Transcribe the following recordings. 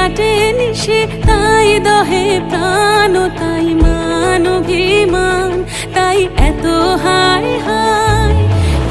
কাটে নিশে তাই দহে প্রাণ, তাই মান তাই এত হায় হায়।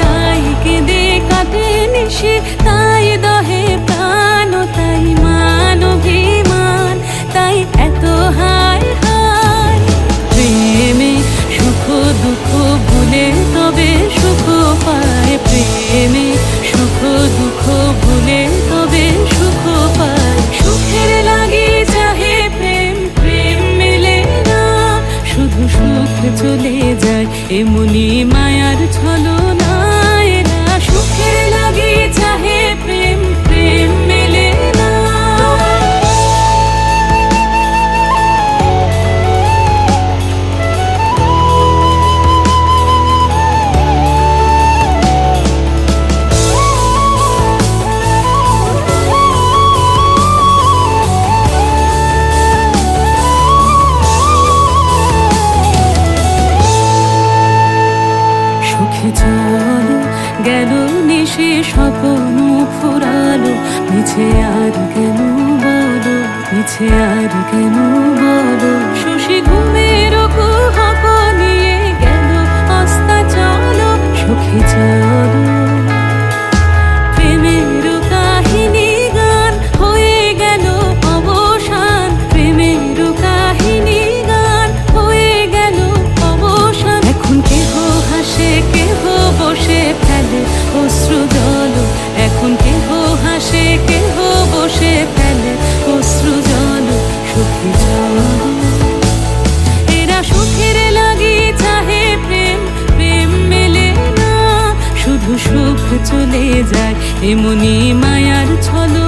তাই কেঁদে কাটে নিশে তাই দহে প্রাণ, তাই মান অভিমান, তাই এত হায় হায়। সুখ দুঃখ চলে যায় এমনি মায়ার ছলনা। গেল নিশে স্বপ্ন ফুরালো। মিছে আর কেন বলো? মিছে আর কেন বলো? চলে যায় এমনি মায়ার ছলো